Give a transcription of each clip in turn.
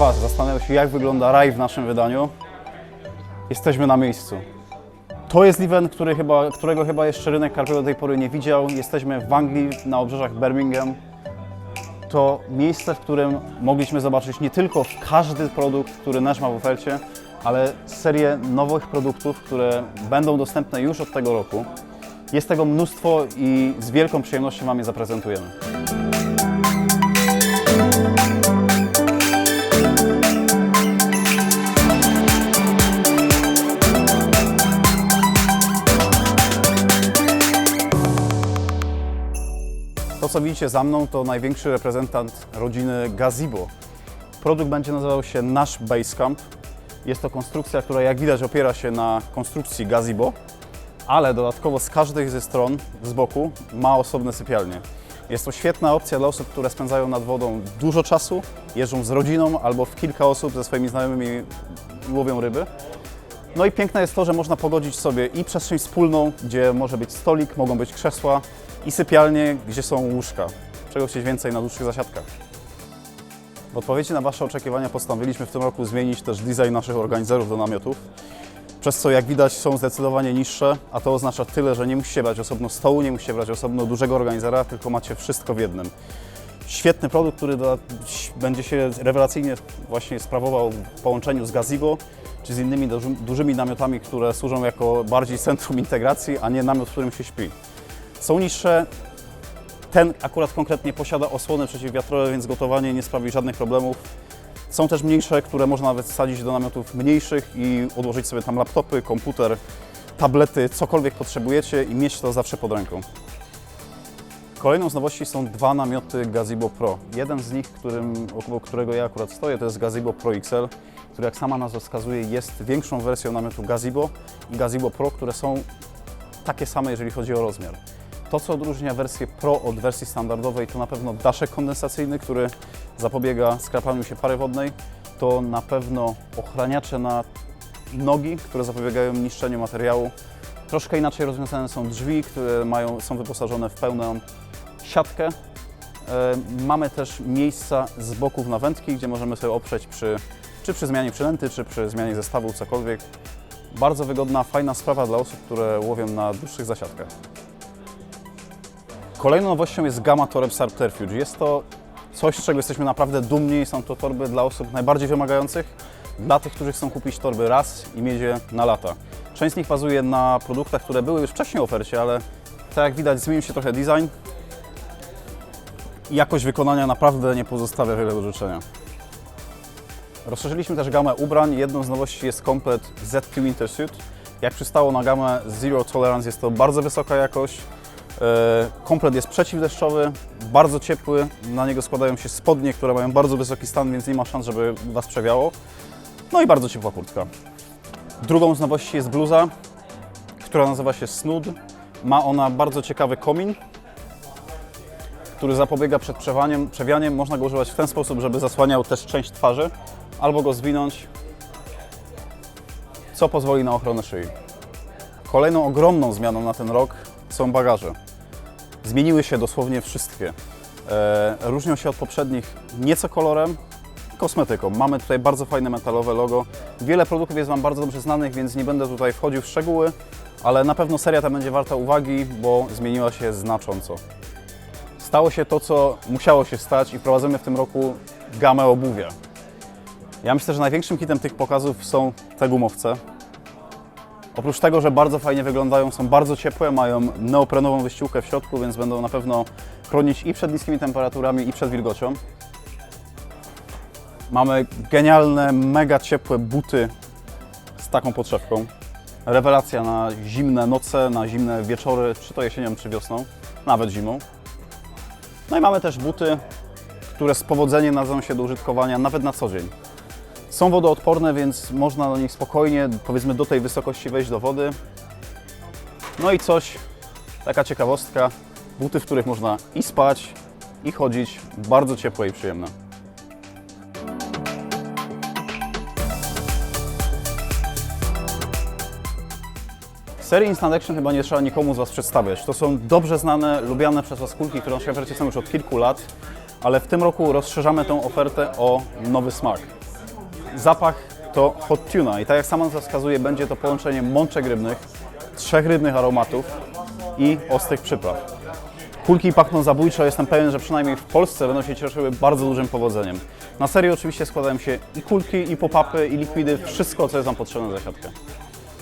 Was się, jak wygląda raj w naszym wydaniu, jesteśmy na miejscu. To jest event, który chyba, którego chyba jeszcze rynek karpiowy do tej pory nie widział. Jesteśmy w Anglii, na obrzeżach Birmingham. To miejsce, w którym mogliśmy zobaczyć nie tylko każdy produkt, który nasz ma w ofercie, ale serię nowych produktów, które będą dostępne już od tego roku. Jest tego mnóstwo i z wielką przyjemnością Wam je zaprezentujemy. Co widzicie za mną, to największy reprezentant rodziny Gazebo. Produkt będzie nazywał się Nasz Basecamp. Jest to konstrukcja, która jak widać opiera się na konstrukcji Gazebo, ale dodatkowo z każdej ze stron, z boku, ma osobne sypialnie. Jest to świetna opcja dla osób, które spędzają nad wodą dużo czasu, jeżdżą z rodziną albo w kilka osób ze swoimi znajomymi łowią ryby. No i piękne jest to, że można pogodzić sobie i przestrzeń wspólną, gdzie może być stolik, mogą być krzesła i sypialnie, gdzie są łóżka. Czego chcieć więcej na dłuższych zasiadkach. W odpowiedzi na Wasze oczekiwania postanowiliśmy w tym roku zmienić też design naszych organizerów do namiotów, przez co jak widać są zdecydowanie niższe, a to oznacza tyle, że nie musicie brać osobno stołu, nie musicie brać osobno dużego organizera, tylko macie wszystko w jednym. Świetny produkt, który będzie się rewelacyjnie właśnie sprawował w połączeniu z Gazebo, czy z innymi duży, dużymi namiotami, które służą jako bardziej centrum integracji, a nie namiot, w którym się śpi. Są niższe, ten akurat konkretnie posiada osłony przeciwwiatrowe, więc gotowanie nie sprawi żadnych problemów. Są też mniejsze, które można nawet wsadzić do namiotów mniejszych i odłożyć sobie tam laptopy, komputer, tablety, cokolwiek potrzebujecie i mieć to zawsze pod ręką. Kolejną z nowości są dwa namioty Gazebo Pro. Jeden z nich, którym, około którego ja akurat stoję, to jest Gazebo Pro XL, który jak sama nazwa wskazuje jest większą wersją namiotu Gazebo i Gazebo Pro, które są takie same, jeżeli chodzi o rozmiar. To, co odróżnia wersję Pro od wersji standardowej, to na pewno daszek kondensacyjny, który zapobiega skrapaniu się pary wodnej. To na pewno ochraniacze na nogi, które zapobiegają niszczeniu materiału. Troszkę inaczej rozwiązane są drzwi, które mają, są wyposażone w pełną siatkę. E, Mamy też miejsca z boków na wędki, gdzie możemy sobie oprzeć przy, czy przy zmianie przynęty, czy przy zmianie zestawu, cokolwiek. Bardzo wygodna, fajna sprawa dla osób, które łowią na dłuższych zasiadkach. Kolejną nowością jest Gamma Toreb Subterfuge. Jest to coś, z czego jesteśmy naprawdę dumni. Są to torby dla osób najbardziej wymagających, dla tych, którzy chcą kupić torby raz i mieć je na lata. Część z nich bazuje na produktach, które były już wcześniej w ofercie, ale tak jak widać zmienił się trochę design jakość wykonania naprawdę nie pozostawia wiele do życzenia. Rozszerzyliśmy też gamę ubrań. Jedną z nowości jest komplet ZQ Wintersuit. Jak przystało na gamę Zero Tolerance jest to bardzo wysoka jakość. E, Komplet jest przeciwdeszczowy, bardzo ciepły. Na niego składają się spodnie, które mają bardzo wysoki stan, więc nie ma szans, żeby Was przewiało. No i bardzo ciepła kurtka. Drugą z nowości jest bluza, która nazywa się Snood. Ma ona bardzo ciekawy komin, który zapobiega przed przewianiem. Można go używać w ten sposób, żeby zasłaniał też część twarzy, albo go zwinąć, co pozwoli na ochronę szyi. Kolejną ogromną zmianą na ten rok są bagaże. Zmieniły się dosłownie wszystkie. E, różnią się od poprzednich nieco kolorem, kosmetyką. Mamy tutaj bardzo fajne metalowe logo. Wiele produktów jest Wam bardzo dobrze znanych, więc nie będę tutaj wchodził w szczegóły, ale na pewno seria ta będzie warta uwagi, bo zmieniła się znacząco. Stało się to, co musiało się stać i wprowadzamy w tym roku gamę obuwia. Ja myślę, że największym hitem tych pokazów są te gumowce. Oprócz tego, że bardzo fajnie wyglądają, są bardzo ciepłe, mają neoprenową wyściółkę w środku, więc będą na pewno chronić i przed niskimi temperaturami, i przed wilgocią. Mamy genialne, mega ciepłe buty z taką podszewką. Rewelacja na zimne noce, na zimne wieczory, czy to jesienią, czy wiosną, nawet zimą. No i mamy też buty, które z powodzeniem nadają się do użytkowania nawet na co dzień. Są wodoodporne, więc można do nich spokojnie, powiedzmy do tej wysokości wejść do wody. No i coś, taka ciekawostka, buty, w których można i spać, i chodzić, bardzo ciepłe i przyjemne. Serii Instant Action chyba nie trzeba nikomu z Was przedstawiać. To są dobrze znane, lubiane przez Was kulki, które na ofercie są już od kilku lat. ale w tym roku rozszerzamy tę ofertę o nowy smak. Zapach to hot tuna i tak jak sama nazwa wskazuje, będzie to połączenie mączek rybnych, trzech rybnych aromatów i ostrych przypraw. Kulki pachną zabójczo, jestem pewien, że przynajmniej w Polsce będą się cieszyły bardzo dużym powodzeniem. Na serio oczywiście składają się i kulki, i pop-upy, i likwidy, wszystko co jest Wam potrzebne za siatkę.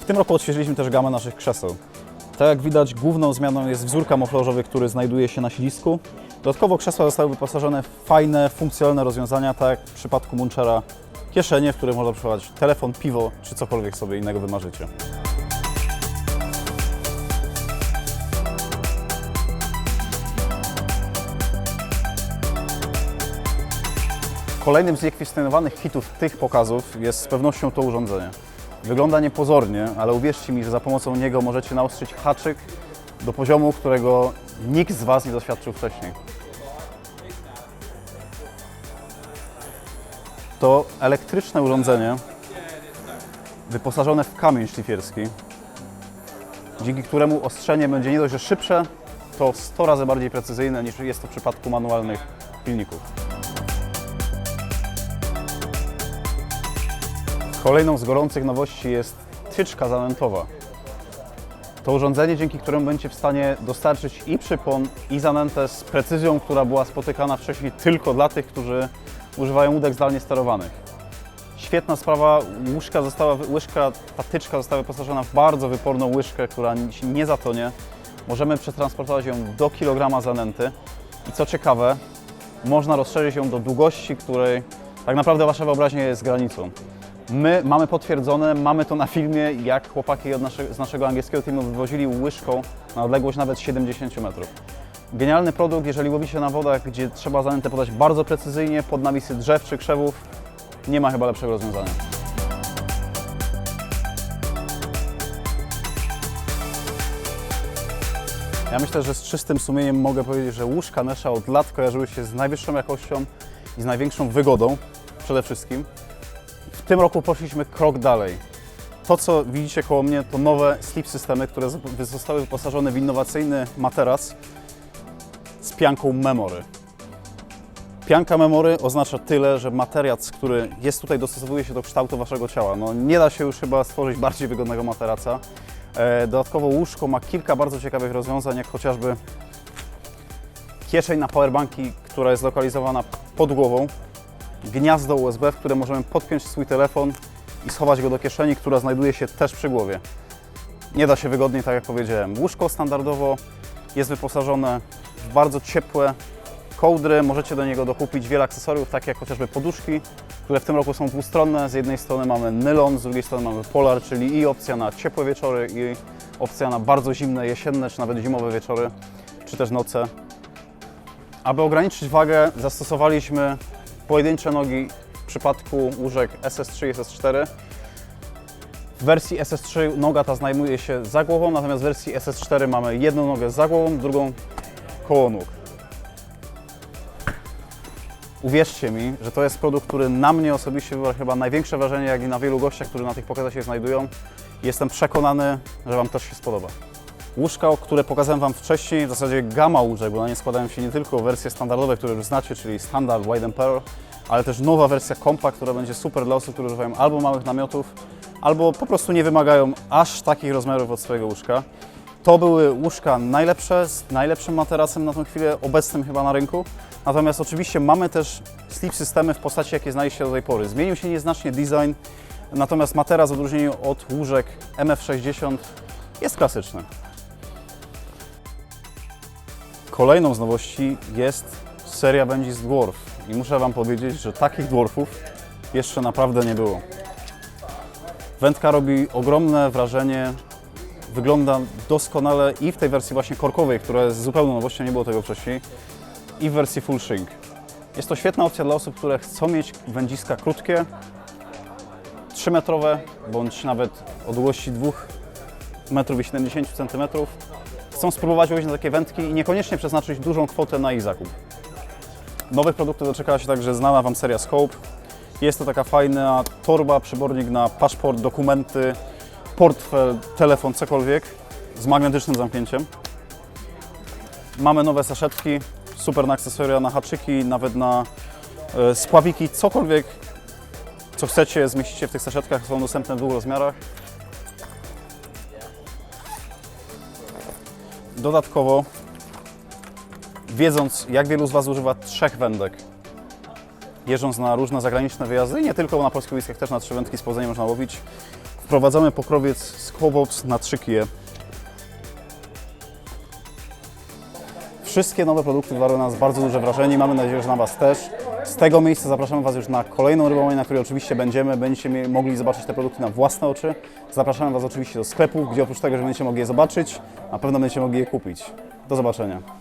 W tym roku odświeżyliśmy też gamę naszych krzeseł. Tak jak widać, główną zmianą jest wzór kamuflażowy, który znajduje się na silisku. Dodatkowo krzesła zostały wyposażone w fajne, funkcjonalne rozwiązania, tak jak w przypadku Munchera kieszenie, w których można przechować telefon, piwo czy cokolwiek sobie innego wymarzycie. Kolejnym z niekwestionowanych hitów tych pokazów jest z pewnością to urządzenie. Wygląda niepozornie, ale uwierzcie mi, że za pomocą niego możecie naostrzyć haczyk do poziomu, którego nikt z Was nie doświadczył wcześniej. To elektryczne urządzenie wyposażone w kamień szlifierski, dzięki któremu ostrzenie będzie nie dość, że szybsze, to 100 razy bardziej precyzyjne niż jest to w przypadku manualnych pilników. Kolejną z gorących nowości jest tyczka zanętowa. To urządzenie, dzięki któremu będziecie w stanie dostarczyć i przypon, i zanętę z precyzją, która była spotykana wcześniej tylko dla tych, którzy używają łódek zdalnie sterowanych. Świetna sprawa, łyżka została, łyżka, ta tyczka została wyposażona w bardzo wyporną łyżkę, która nie zatonie. Możemy przetransportować ją do kilograma zanęty i co ciekawe, można rozszerzyć ją do długości, której tak naprawdę Wasza wyobraźnia jest granicą. My mamy potwierdzone, mamy to na filmie, jak chłopaki z naszego angielskiego teamu wywozili łyżką na odległość nawet 70 metrów. Genialny produkt, jeżeli łowicie na wodach, gdzie trzeba zanętę podać bardzo precyzyjnie, pod nawisy drzew czy krzewów, nie ma chyba lepszego rozwiązania. Ja myślę, że z czystym sumieniem mogę powiedzieć, że łóżka Nesha od lat kojarzyły się z najwyższą jakością i z największą wygodą przede wszystkim. W tym roku poszliśmy krok dalej. To, co widzicie koło mnie, to nowe sleep systemy, które zostały wyposażone w innowacyjny materac pianką memory. Pianka memory oznacza tyle, że materac, który jest tutaj, dostosowuje się do kształtu Waszego ciała. No, nie da się już chyba stworzyć bardziej wygodnego materaca. E, Dodatkowo łóżko ma kilka bardzo ciekawych rozwiązań, jak chociażby kieszeń na powerbanki, która jest zlokalizowana pod głową, gniazdo USB, w które możemy podpiąć swój telefon i schować go do kieszeni, która znajduje się też przy głowie. Nie da się wygodniej, tak jak powiedziałem. Łóżko standardowo jest wyposażone bardzo ciepłe kołdry. Możecie do niego dokupić wiele akcesoriów, takie jak chociażby poduszki, które w tym roku są dwustronne. Z jednej strony mamy nylon, z drugiej strony mamy polar, czyli i opcja na ciepłe wieczory, i opcja na bardzo zimne, jesienne, czy nawet zimowe wieczory, czy też noce. Aby ograniczyć wagę, zastosowaliśmy pojedyncze nogi w przypadku łóżek SS3 i SS4. W wersji SS3 noga ta znajduje się za głową, natomiast w wersji SS4 mamy jedną nogę za głową, drugą koło nóg. Uwierzcie mi, że to jest produkt, który na mnie osobiście wywarł chyba największe wrażenie, jak i na wielu gościach, którzy na tych pokazach się znajdują. Jestem przekonany, że Wam też się spodoba. Łóżka, które pokazałem Wam wcześniej, w zasadzie gama łóżek, bo na nie składają się nie tylko wersje standardowe, które już znacie, czyli standard, wide and pearl, ale też nowa wersja kompa, która będzie super dla osób, które używają albo małych namiotów, albo po prostu nie wymagają aż takich rozmiarów od swojego łóżka. To były łóżka najlepsze, z najlepszym materacem na tą chwilę, obecnym chyba na rynku. Natomiast oczywiście mamy też sleep systemy w postaci, jakie znaliście do tej pory. Zmienił się nieznacznie design, natomiast materac w odróżnieniu od łóżek MF60 jest klasyczny. Kolejną z nowości jest seria Bendis Dwarf i muszę Wam powiedzieć, że takich dwarfów jeszcze naprawdę nie było. Wędka robi ogromne wrażenie, wygląda doskonale i w tej wersji właśnie korkowej, która jest zupełną nowością, nie było tego wcześniej, i w wersji full shrink. Jest to świetna opcja dla osób, które chcą mieć wędziska krótkie, 3-metrowe, bądź nawet o długości 2,70 m. Chcą spróbować łowić na takie wędki i niekoniecznie przeznaczyć dużą kwotę na ich zakup. Nowych produktów doczekała się także znana Wam seria Scope. Jest to taka fajna torba, przybornik na paszport, dokumenty, portfel, telefon, cokolwiek z magnetycznym zamknięciem. Mamy nowe saszetki, super na akcesoria, na haczyki, nawet na e, spławiki, cokolwiek, co chcecie, zmieścicie w tych saszetkach, są dostępne w dwóch rozmiarach. Dodatkowo, wiedząc jak wielu z Was używa trzech wędek, jeżdżąc na różne zagraniczne wyjazdy, nie tylko, na polskich łyskach też na trzy wędki z powodzeniem można łowić, wprowadzamy pokrowiec z Quobox na trzy kije. Wszystkie nowe produkty wywarły na nas bardzo duże wrażenie mamy nadzieję, że na Was też. Z tego miejsca zapraszamy Was już na kolejną rybomanię, na której oczywiście będziemy. Będziecie mogli zobaczyć te produkty na własne oczy. Zapraszamy Was oczywiście do sklepów, gdzie oprócz tego, że będziecie mogli je zobaczyć, na pewno będziecie mogli je kupić. Do zobaczenia.